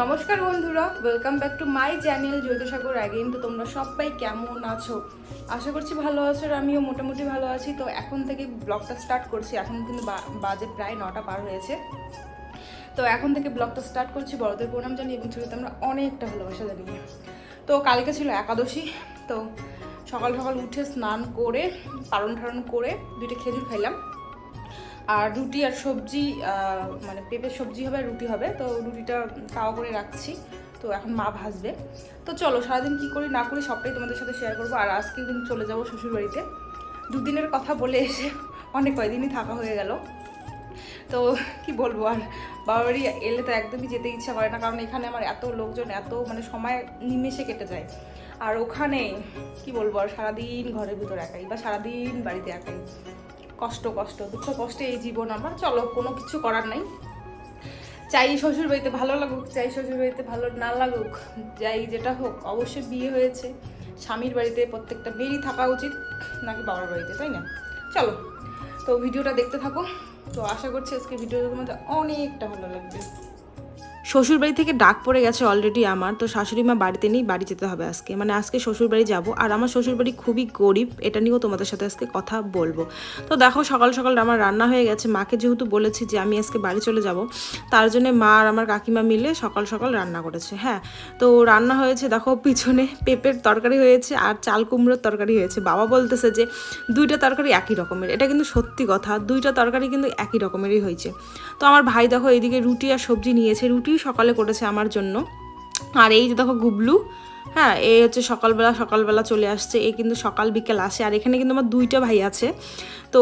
নমস্কার বন্ধুরা welcome back to my channel Jyotisagar again তো তোমরা সবাই কেমন আছো? আশা করছি ভালো আছো আর আমিও মোটামুটি ভালো আছি। তো এখন থেকে ব্লগটা স্টার্ট করছি। এখন কিন্তু বাজে প্রায় নটা পার হয়েছে। তো এখন থেকে ব্লগটা স্টার্ট করছি, বড়দের প্রণাম জানি এবং ছোটোতে আমরা অনেকটা ভালোবাসা জানিয়ে। তো কালকে ছিল একাদশী, তো সকাল সকাল উঠে স্নান করে পালন ঠারণ করে দুইটা খেজুর খাইলাম। আর রুটি আর সবজি মানে পেঁপের সবজি হবে আর রুটি হবে। তো রুটিটা তাওয়া করে রাখছি। তো এখন মা ভাজবে। তো চলো, সারাদিন কী করি না করি সবটাই তোমাদের সাথে শেয়ার করব। আর আজকে কিন্তু চলে যাব শ্বশুরবাড়িতে। দুদিনের কথা বলে এসে অনেক কয়দিনই থাকা হয়ে গেল। তো কি বলব আর বাবা বাড়ি এলে তো একদমই যেতে ইচ্ছা করে না। কারণ এখানে আমার এত লোকজন, এত মানে সময় নিমেষে কেটে যায়। আর ওখানে কি বলব আর, সারাদিন ঘরের ভিতর একাই বা সারাদিন বাড়িতে একাই। কষ্ট কষ্ট, দুঃখ, কষ্টে এই জীবন আমার। চলো, কোনো কিছু করার নাই। চাই শ্বশুর বাড়িতে ভালো লাগুক, চাই শ্বশুর বাড়িতে ভালো না লাগুক, যাই যেটা হোক, অবশ্যই বিয়ে হয়েছে। স্বামীর বাড়িতে প্রত্যেকটা মেয়েরই থাকা উচিত, নাকি বাবার বাড়িতে, তাই না? চলো, তো ভিডিওটা দেখতে থাকো। তো আশা করছি আজকে ভিডিওটা তোমাদের অনেকটা ভালো লাগবে। শ্বশুরবাড়ি থেকে ডাক পড়ে গেছে অলরেডি আমার, তো শাশুড়ি মা বাড়িতে নেই, বাড়ি যেতে হবে আজকে। মানে আজকে শ্বশুরবাড়ি যাব, আর আমার শ্বশুরবাড়ি খুবই গরিব, এটা নিয়েও তোমাদের সাথে আজকে কথা বলব। তো দেখো, সকাল সকাল আমার রান্না হয়ে গেছে, মাকে যেহেতু বলেছি যে আমি আজকে বাড়ি চলে যাব, তার জন্য মা আর আমার কাকিমা মিলে সকাল সকাল রান্না করেছে হ্যাঁ। তো রান্না হয়েছে, দেখো, পিছনে পেঁপের তরকারি হয়েছে আর চাল কুমড়োর তরকারি হয়েছে। বাবা বলতেছে যে দুইটা তরকারি একই রকমের, এটা কিন্তু সত্যি কথা, দুইটা তরকারি কিন্তু একই রকমেরই হয়েছে। তো আমার ভাই দেখো এইদিকে রুটি আর সবজি নিয়েছে, রুটি সকালে করেছে আমার জন্য। আর এই যে দেখো গুবলু হ্যাঁ এ হচ্ছে সকালবেলা সকালবেলা চলে আসছে। এ কিন্তু সকাল বিকেল আসে। আর এখানে কিন্তু আমার দুইটা ভাই আছে। তো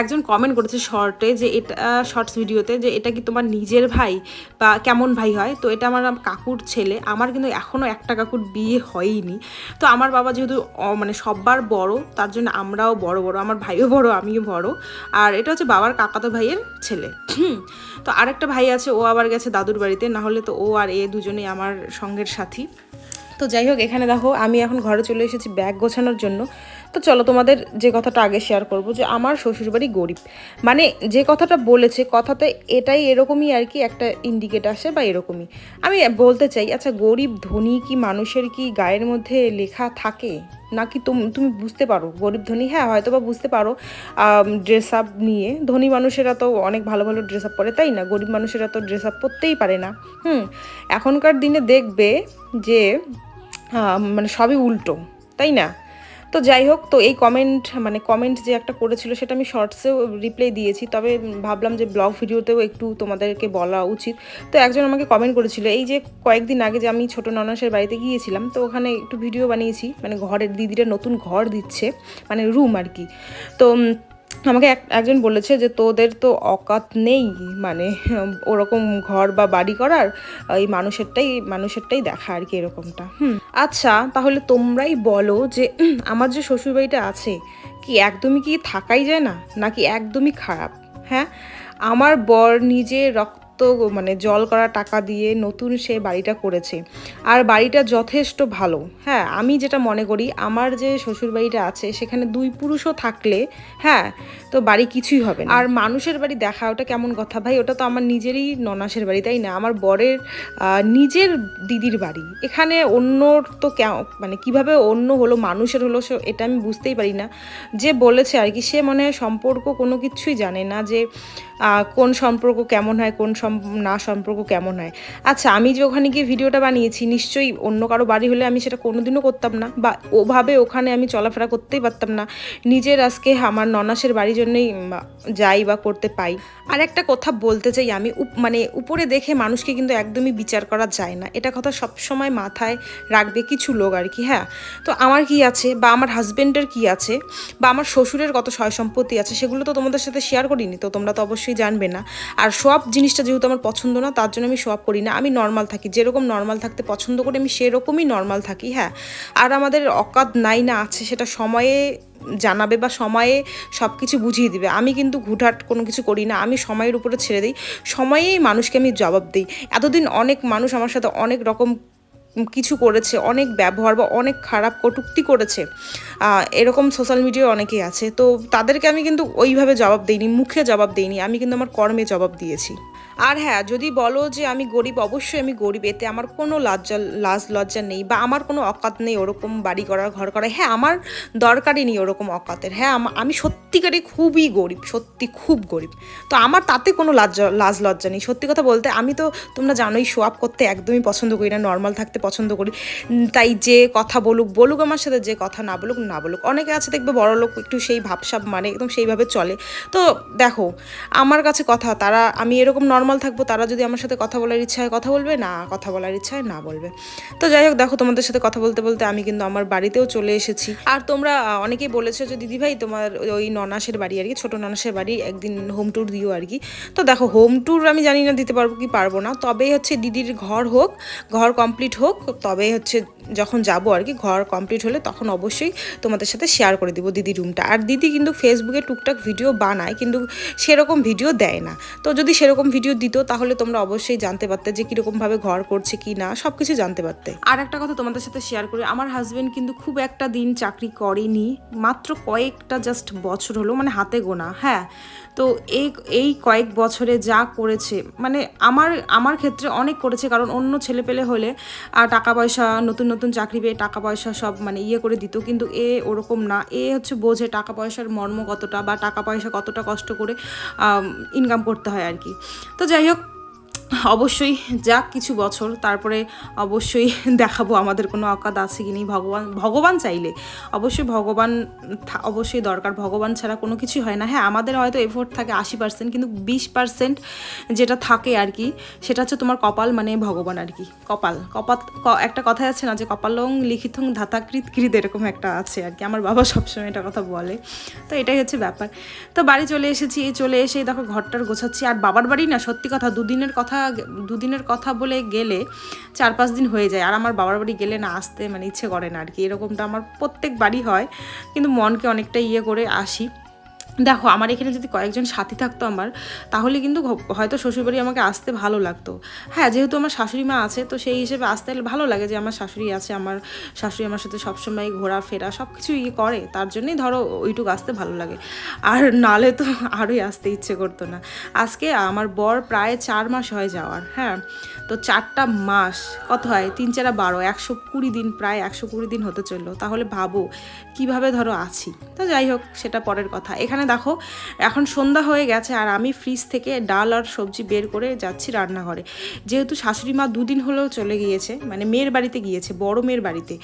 একজন কমেন্ট করেছে শর্টে যে এটা শর্টস ভিডিওতে যে এটা কি তোমার নিজের ভাই বা কেমন ভাই হয়? তো এটা আমার কাকুর ছেলে। আমার কিন্তু এখনও একটা কাকুর বিয়ে হয়নি। তো আমার বাবা যেহেতু মানে সব্বার বড়, তার জন্য আমরাও বড় বড়। আমার ভাইও বড়, আমিও বড়। আর এটা হচ্ছে বাবার কাকাতো ভাইয়ের ছেলে। তো আরেকটা ভাই আছে, ও আবার গেছে দাদুর বাড়িতে। না হলে তো ও আর এ দুজনেই আমার সঙ্গের সাথী। তো যাই হোক, এখানে দেখো, আমি এখন ঘরে চলে এসেছি ব্যাগ গোছানোর জন্য। তো চলো তোমাদের যে কথাটা আগে শেয়ার করব, যে আমার শ্বশুরবাড়ি গরিব। মানে যে কথাটা বলেছে, কথাতে এটাই এরকমই আর কি, একটা ইন্ডিকেট আসে বা এরকমই। আমি বলতে চাই আচ্ছা গরিব ধনী কি মানুষের কি গায়ের মধ্যে লেখা থাকে? নাকি তুমি তুমি বুঝতে পারো, গরিব ধনী হ্যাঁ হয়তো বা বুঝতে পারো ড্রেস আপ নিয়ে। ধনী মানুষেরা তো অনেক ভালো ভালো ড্রেস আপ পরে, তাই না? গরিব মানুষেরা তো ড্রেস আপ পরতেই পারে না। হুম, এখনকার দিনে দেখবে যে মানে সবই উল্টো, তাই না? তো যাই হোক, তো এই কমেন্ট মানে কমেন্ট যে একটা করেছিল সেটা আমি শর্টসেও রিপ্লাই দিয়েছি। তবে ভাবলাম যে ব্লগ ভিডিওতেও একটু তোমাদেরকে বলা উচিত। তো একজন আমাকে কমেন্ট করেছিল, এই যে কয়েকদিন আগে যে আমি ছোট ননাসের বাড়িতে গিয়েছিলাম, তো ওখানে একটু ভিডিও বানিয়েছি। মানে ঘরের দিদিরা নতুন ঘর দিচ্ছে মানে রুম আর কি। তো আমাকে এক একজন বলেছে যে তোদের তো অকাত নেই মানে ওরকম ঘর বা বাড়ি করার, এই মানুষেরটাই মানুষেরটাই দেখা আর কি এরকমটা। হুম আচ্ছা তাহলে তোমরাই বলো যে আমার যে শ্বশুরবাড়িটা আছে, কি একদমই কি থাকাই যায় না? নাকি একদমই খারাপ? হ্যাঁ আমার বর নিজে রক্ত মানে জল করা টাকা দিয়ে নতুন সে বাড়িটা করেছে। আর বাড়িটা যথেষ্ট ভালো। হ্যাঁ আমি যেটা মনে করি, আমার যে শ্বশুর বাড়িটা আছে, সেখানে দুই পুরুষও থাকলে হ্যাঁ তো বাড়ি কিছুই হবে না। আর মানুষের বাড়ি দেখা, ওটা কেমন কথা? ভাই, ওটা তো আমার নিজেরই ননাসের বাড়ি, তাই না? আমার বরের নিজের দিদির বাড়ি। এখানে অন্যর তো মানে কীভাবে অন্য হলো, মানুষের হলো এটা আমি বুঝতেই পারি না। যে বলেছে আর কি, সে মনে সম্পর্ক কোনো কিছুই জানে না যে কোন সম্পর্ক কেমন হয়, কোন না সম্পর্ক কেমন হয়। আচ্ছা আমি যে ওখানে গিয়ে ভিডিওটা বানিয়েছি, নিশ্চয়ই অন্য কারও বাড়ি হলে আমি সেটা কোনোদিনও করতাম না বা ওভাবে ওখানে আমি চলাফেরা করতেই পারতাম না। নিজের আজকে আমার ননাসের বাড়ির জন্যই যাই বা করতে পাই। আর একটা কথা বলতে চাই আমি মানে উপরে দেখে মানুষকে কিন্তু একদমই বিচার করা যায় না। এটা কথা সবসময় মাথায় রাখবে কিছু লোক আর কি হ্যাঁ? তো আমার কি আছে বা আমার হাজব্যান্ডের কি আছে বা আমার শ্বশুরের কত সয়, সম্পত্তি আছে সেগুলো তো তোমাদের সাথে শেয়ার করিনি, তো তোমরা তো অবশ্যই জানবে না। আর সব জিনিসটা যেহেতু আমার পছন্দ না, তার জন্য আমি সব করি না। আমি নর্মাল থাকি। যেরকম নর্মাল থাকতে পছন্দ করি, আমি সেরকমই নর্মাল থাকি হ্যাঁ। আর আমাদের অকাত নাই না আছে, সেটা সময়ে জানাবে বা সময়ে সব কিছু বুঝিয়ে দিবে। আমি কিন্তু ঘুটাট কোনো কিছু করি না, আমি সময়ের উপরে ছেড়ে দিই। সময়েই মানুষকে আমি জবাব দিই। এতদিন অনেক মানুষ আমার সাথে অনেক রকম কিছু করেছে, অনেক ব্যবহার বা অনেক খারাপ কটূক্তি করেছে। এরকম সোশ্যাল মিডিয়ায় অনেকেই আছে। তো তাদেরকে আমি কিন্তু ওইভাবে জবাব দিইনি, মুখে জবাব দিইনি। আমি কিন্তু আমার কর্মে জবাব দিয়েছি। আর হ্যাঁ যদি বলো যে আমি গরিব, অবশ্যই আমি গরিব। এতে আমার কোনো লজ্জা, লাজ লজ্জা নেই বা আমার কোনো অকাত নেই ওরকম বাড়ি করার, ঘর করা হ্যাঁ আমার দরকারই নেই ওরকম অকাতের। হ্যাঁ আমা- সত্যিকারই খুবই গরিব, সত্যি খুব গরিব। তো আমার তাতে কোনো লজ্জা, লাজ লজ্জা নেই। সত্যি কথা বলতে, আমি তো তোমরা জানোই শো আপ করতে একদমই পছন্দ করি না নর্মাল থাকতে পছন্দ করি। তাই যে কথা বলুক বলুক আমার সাথে, যে কথা না বলুক না বলুক। অনেকে আছে দেখবে বড় লোক, একটু সেই ভাবসাব মানে একদম সেইভাবে চলে। তো দেখো, আমার কাছে কথা, তারা, আমি এরকম নর্মাল থাকব, তারা যদি আমার সাথে কথা বলার ইচ্ছা হয় কথা বলবে, না, কথা বলার ইচ্ছা হয় না বলবে। তো যাই হোক, দেখো তোমাদের সাথে কথা বলতে বলতে আমি কিন্তু আমার বাড়িতেও চলে এসেছি। আর তোমরা অনেকেই বলেছ যে দিদিভাই তোমার ওই ননাসের বাড়ি আর কি, ছোটো ননাসের বাড়ি একদিন হোম ট্যুর দিও আর কি। তো দেখো হোম ট্যুর আমি জানি না দিতে পারব কি পারব না, তবেই হচ্ছে দিদির ঘর হোক, ঘর কমপ্লিট হোক, তবেই হচ্ছে যখন যাব আর কি, ঘর কমপ্লিট হলে তখন অবশ্যই তোমাদের সাথে শেয়ার করে দিব দিদি রুমটা আর দিদি কিন্তু ফেসবুকে টুকটাক ভিডিও বানায়, কিন্তু সেরকম ভিডিও দেয় না। তো যদি সেরকম ভিডিও দিত, তাহলে তোমরা অবশ্যই জানতে পারতে যে কীরকমভাবে ঘর করছে কি না সব কিছু জানতে পারতে। আর একটা কথা তোমাদের সাথে শেয়ার করি, আমার হাজব্যান্ড কিন্তু খুব একটা দিন চাকরি করেনি, মাত্র কয়েকটা জাস্ট বছর হলো মানে হাতে গোনা হ্যাঁ। তো এই এই কয়েক বছরে যা করেছে মানে আমার আমার ক্ষেত্রে অনেক করেছে, কারণ অন্য ছেলে পেলে হলে টাকা পয়সা, নতুন নতুন চাকরি পেয়ে টাকা পয়সা সব মানে ইয়ে করে দিত, কিন্তু এ ওরকম না। এ হচ্ছে বোঝে টাকা পয়সার মর্ম কতটা বা টাকা পয়সা কতটা কষ্ট করে ইনকাম করতে হয় আর কি। তো যাই হোক অবশ্যই যাক কিছু বছর, তারপরে অবশ্যই দেখাবো আমাদের কোনো অকাদ আছে কি নেই। ভগবান ভগবান চাইলে অবশ্যই ভগবান অবশ্যই দরকার। ভগবান ছাড়া কোনো কিছু হয় না। হ্যাঁ আমাদের হয়তো এফোর্ট থাকে আশি পার্সেন্ট কিন্তু বিশ পার্সেন্ট যেটা থাকে আর কি, সেটা হচ্ছে তোমার কপাল মানে ভগবান আর কি। কপাল, কপাত একটা কথাই আছে না যে কপালং লিখিতং ধাতাকৃত কৃত এরকম একটা আছে আর কি। আমার বাবা সবসময় এটা কথা বলে। তো এটাই হচ্ছে ব্যাপার। তো বাড়ি চলে এসেছি, চলে এসে দেখো ঘরটার গোছাচ্ছি। আর বাবার বাড়ি না, সত্যি কথা, দুদিনের কথা দুদিনের কথা বলে গেলে চার পাঁচ দিন হয়ে যায়। আর আমার বাবার বাড়ি গেলে না আসতে মানে ইচ্ছে করে না আর কি। এরকমটা আমার প্রত্যেক বাড়ি হয়। কিন্তু মনকে অনেকটা ইয়ে করে আসি। দেখো, আমার এখানে যদি কয়েকজন সাথী থাকতো আমার, তাহলে কিন্তু হয়তো শ্বশুরবাড়ি আমাকে আসতে ভালো লাগতো। হ্যাঁ যেহেতু আমার শাশুড়ি মা আছে, তো সেই হিসেবে আসতে ভালো লাগে যে আমার শাশুড়ি আছে, আমার শাশুড়ি আমার সাথে সবসময় ঘোরাফেরা সব কিছু ইয়ে করে, তার জন্যই ধরো ওইটুকু আসতে ভালো লাগে। আর নালে তো আরোই আসতে ইচ্ছে করতো না। আজকে আমার বর প্রায় চার মাস হয় যাওয়ার হ্যাঁ তো চারটা মাস, কত হয়? তিন চারা বারো, একশো কুড়ি দিন, প্রায় একশো কুড়ি দিন হতে চলল। তাহলে ভাবো, কীভাবে ধরো আছি? তো যাই হোক, সেটা পরের কথা। এখানে দেখো, এখন সন্ধ্যা হয়ে গেছে আর আমি ফ্রিজ থেকে ডাল আর সবজি বের করে যাচ্ছি রান্নাঘরে। যেহেতু শাশুড়ি মা দুদিন হলেও চলে গিয়েছে মানে মেয়ের বাড়িতে গিয়েছে, বড় মেয়ের বাড়িতে।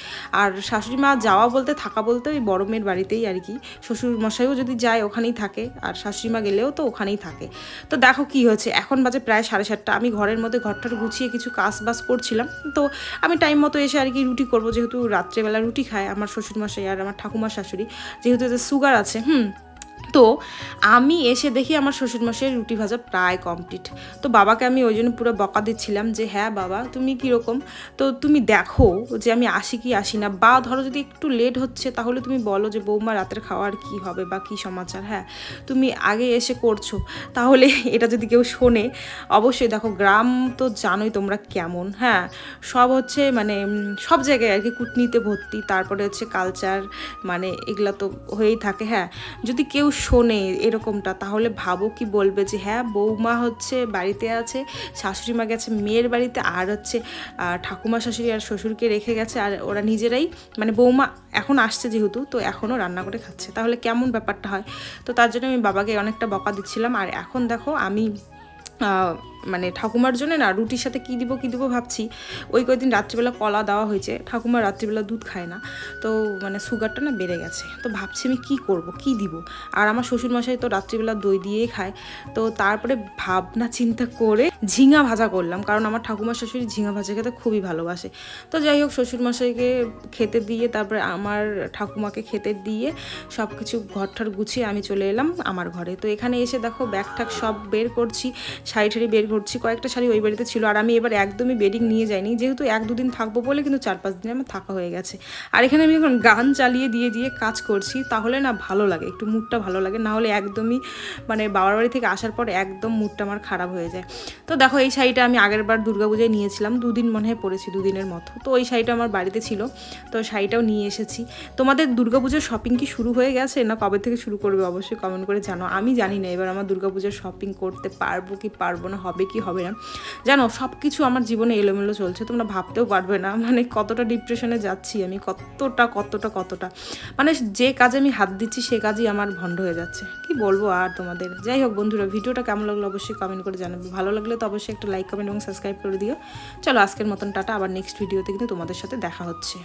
আর শাশুড়ি মা যাওয়া বলতে, থাকা বলতে ওই বড় মেয়ের বাড়িতেই আর কি। শ্বশুর মশাইও যদি যায়, ওখানেই থাকে। আর শাশুড়ি মা গেলেও তো ওখানেই থাকে। তো দেখো কি হয়েছে, এখন বাজে প্রায় সাড়ে সাতটা। আমি ঘরের মধ্যে ঘরটার গুছিয়ে কিছু কাজ বাজ করছিলাম। তো আমি টাইম মতো এসে আর কি রুটি করব, যেহেতু রাত্রেবেলা রুটি খায় আমার শ্বশুরমশাই আর আমার ঠাকুমার শাশুড়ি। যেহেতু এতে সুগার আছে, হুম তো আমি এসে দেখি আমার শ্বশুরমশাইয়ের রুটি ভাজা প্রায় কমপ্লিট তো বাবাকে আমি ওই জন্য পুরো বকা দিচ্ছিলাম যে হ্যাঁ বাবা, তুমি কীরকম? তো তুমি দেখো যে আমি আসি কি আসি না। বা ধরো যদি একটু লেট হচ্ছে, তাহলে তুমি বলো যে, বৌমা, রাতের খাওয়ার কি হবে বা কী সমাচার? হ্যাঁ তুমি আগে এসে করছ। তাহলে এটা যদি কেউ শোনে, অবশ্যই দেখো গ্রাম তো জানোই তোমরা কেমন। হ্যাঁ সব হচ্ছে মানে সব জায়গায় আর কি কুটনিতে ভর্তি। তারপরে হচ্ছে কালচার মানে এগুলো তো হয়েই থাকে। হ্যাঁ যদি কেউ শোনে এরকমটা, তাহলে ভাবো কি বলবে যে হ্যাঁ বৌমা হচ্ছে বাড়িতে আছে, শাশুড়ি মা গেছে, মেয়ের বাড়িতে, আর হচ্ছে ঠাকুমা শাশুড়ি আর শ্বশুরকে রেখে গেছে, আর ওরা নিজেরাই মানে বৌমা এখন আসছে যেহেতু, তো এখনও রান্না করে খাচ্ছে। তাহলে কেমন ব্যাপারটা হয়? তো তার জন্য আমি বাবাকে অনেকটা বকা দিচ্ছিলাম, আর এখন দেখো আমি মানে ঠাকুমার জন্য না রুটির সাথে কী দিব কী দিব ভাবছি। ওই কয়েকদিন রাত্রিবেলা কলা দেওয়া হয়েছে, ঠাকুমা রাত্রিবেলা দুধ খায় না। তো মানে সুগারটা না বেড়ে গেছে। তো ভাবছি আমি কী করব, কী দিব? আর আমার শ্বশুরমশাই তো রাত্রিবেলা দই দিয়েই খায়। তো তারপরে ভাবনা চিন্তা করে ঝিঙা ভাজা করলাম। কারণ আমার ঠাকুমার শাশুড়ি ঝিঙা ভাজা খেতে খুবই ভালোবাসে। তো যাই হোক, শ্বশুরমশাইকে খেতে দিয়ে তারপরে আমার ঠাকুমাকে খেতে দিয়ে সব কিছু ঘরটার গুছিয়ে আমি চলে এলাম আমার ঘরে। তো এখানে এসে দেখো ব্যাগ ঠ্যাগ সব বের করছি শাড়ি ঠাড়ি বের করছি, কয়েকটা শাড়ি ওই বাড়িতে ছিল। আর আমি এবার একদমই বেডিং নিয়ে যাইনি। যেহেতু এক দুদিন থাকব বলে কিন্তু চার পাঁচ দিন আমার থাকা হয়ে গেছে। আর এখানে আমি এখন গান চালিয়ে দিয়ে দিয়ে কাজ করছি। তাহলে না ভালো লাগে, একটু মুডটা ভালো লাগে। না হলে একদমই মানে বাবার বাড়ি থেকে আসার পর একদম মুডটা আমার খারাপ হয়ে যায়। তো দেখো, এই শাড়িটা আমি আগের বার দুর্গাপূজায় নিয়েছিলাম। দুদিন মনে হয় পরেছি, দুদিনের মতো। তো ওই শাড়িটা আমার বাড়িতে ছিল। তো শাড়িটাও নিয়ে এসেছি। তোমাদের দুর্গাপুজোর শপিং কি শুরু হয়ে গেছে? না কবে থেকে শুরু করবে? অবশ্যই কমেন্ট করে জানো আমি জানি না এবার আমার দুর্গাপুজোর শপিং করতে পারব কি পারব না, হবে হবে কি হবে না। জানো সব কিছু আমার জীবনে এলোমেলো চলছে, তোমরা ভাবতেও পারবে না মানে কতটা ডিপ্রেশনে যাচ্ছি আমি, কতটা কতটা কতটা। মানে যে কাজে আমি হাত দিচ্ছি, সে কাজই আমার ভণ্ড হয়ে যাচ্ছে। কি বলব আর তোমাদের? যাই হোক বন্ধুরা, ভিডিওটা কেমন লাগল অবশ্যই কমেন্ট করে জানাবে। ভালো লাগলে তো অবশ্যই একটা লাইক কমেন্ট এবং সাবস্ক্রাইব করে দিও। চলো আজকের মতন টাটা, আবার নেক্সট ভিডিওতে কিন্তু তোমাদের সাথে দেখা হচ্ছে।